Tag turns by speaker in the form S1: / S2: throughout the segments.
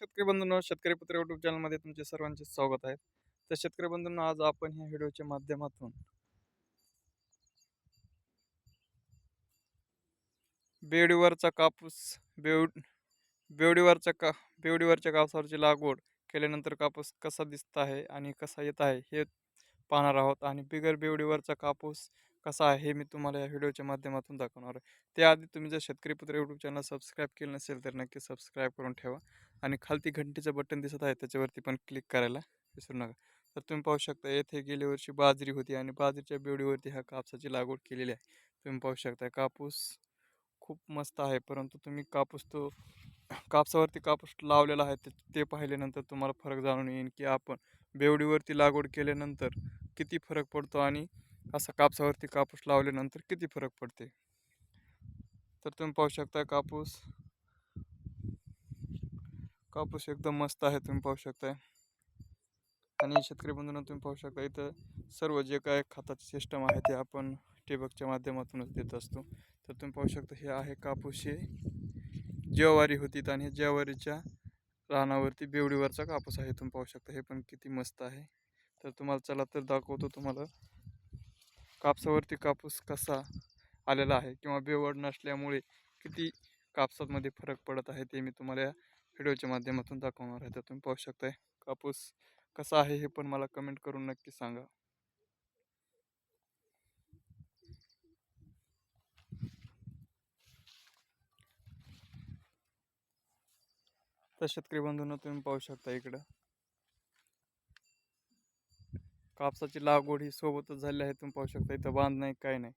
S1: शेतकरी बंधूंनो शेतकरी पुत्र युट्यूब चॅनलमध्ये तुमचे सर्वांचे स्वागत आहे. तर शेतकरी बंधूंनो आज आपण ह्या व्हिडिओच्या माध्यमातून बेवडीवरचा कापूस बेव बेवडीवरच्या का बेवडीवरच्या कापसावरची लागवड केल्यानंतर कापूस कसा दिसत आहे आणि कसा येत आहे हे पाहणार आहोत आणि बिगर बेवडीवरचा कापूस कसा आहे हे मी तुम्हाला या व्हिडिओच्या माध्यमातून दाखवणार आहे. त्याआधी तुम्ही जर शेतकरी पुत्र यूट्यूब चॅनल सबस्क्राईब केलं नसेल तर नक्की सबस्क्राईब करून ठेवा. आणि खालती घंटीचं बटन दिसत आहे त्याच्यावरती पण क्लिक करायला विसरू नका. तर तुम्ही पाहू शकता येथे गेल्या वर्षी बाजरी होती आणि बाजरीच्या बेवडीवरती ह्या कापसाची लागवड केलेली आहे. तुम्ही पाहू शकता कापूस खूप मस्त आहे परंतु तुम्ही कापूस तो कापसावरती कापूस लावलेला आहे ते ते पाहिल्यानंतर तुम्हाला फरक जाणून येईल की आपण बेवडीवरती लागवड केल्यानंतर किती फरक पडतो आणि असा कापसावरती कापूस लावल्यानंतर किती फरक पडते. तर तुम्ही पाहू शकता कापूस कापूस एकदम मस्त आहे तुम्ही पाहू शकताय. आणि शेतकरी बंधूंना तुम्ही पाहू शकता इथं सर्व जे काय खताचे सिस्टम आहे ते आपण ठिबकच्या माध्यमातूनच देत असतो. तर तुम्ही पाहू शकता हे आहे कापूस हे ज्वारी होती आणि हे ज्वारीच्या रानावरती बेवडीवरचा कापूस आहे तुम्ही पाहू शकता. हे पण किती मस्त आहे. तर तुम्हाला चला तर दाखवतो तुम्हाला कापसावरती कापूस कसा आलेला आहे किंवा बेवड नसल्यामुळे किती कापसामध्ये फरक पडत आहे ते मी तुम्हाला व्हिडिओच्या माध्यमातून दाखवणार आहे तर तुम्ही पाहू शकताय. कापूस कसा आहे हे पण मला कमेंट करून नक्की सांगा. तर शेतकरी बंधूंनो तुम्ही पाहू शकता इकडं. कापसाची लागवड ही सोबतच झाली आहे तुम्ही पाहू शकता इथं बांध नाही काय नाही.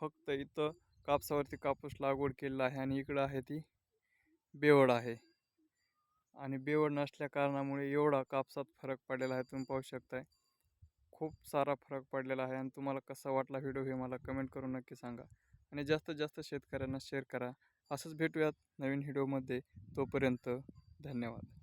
S1: फक्त इथं कापसावरती कापूस लागवड केलेला आहे आणि इकडं आहे ती बेवड आहे. आणि बेवड नसल्या कारणामुळे एवढा कापसात फरक पडलेला आहे तुम्ही पाहू शकताय. खूप सारा फरक पडलेला आहे आणि तुम्हाला कसा वाटला व्हिडिओ हे मला कमेंट करून नक्की सांगा. आणि जास्तीत जास्त शेतकऱ्यांना शेअर करा. असंच भेटूयात नवीन व्हिडिओमध्ये. तोपर्यंत धन्यवाद.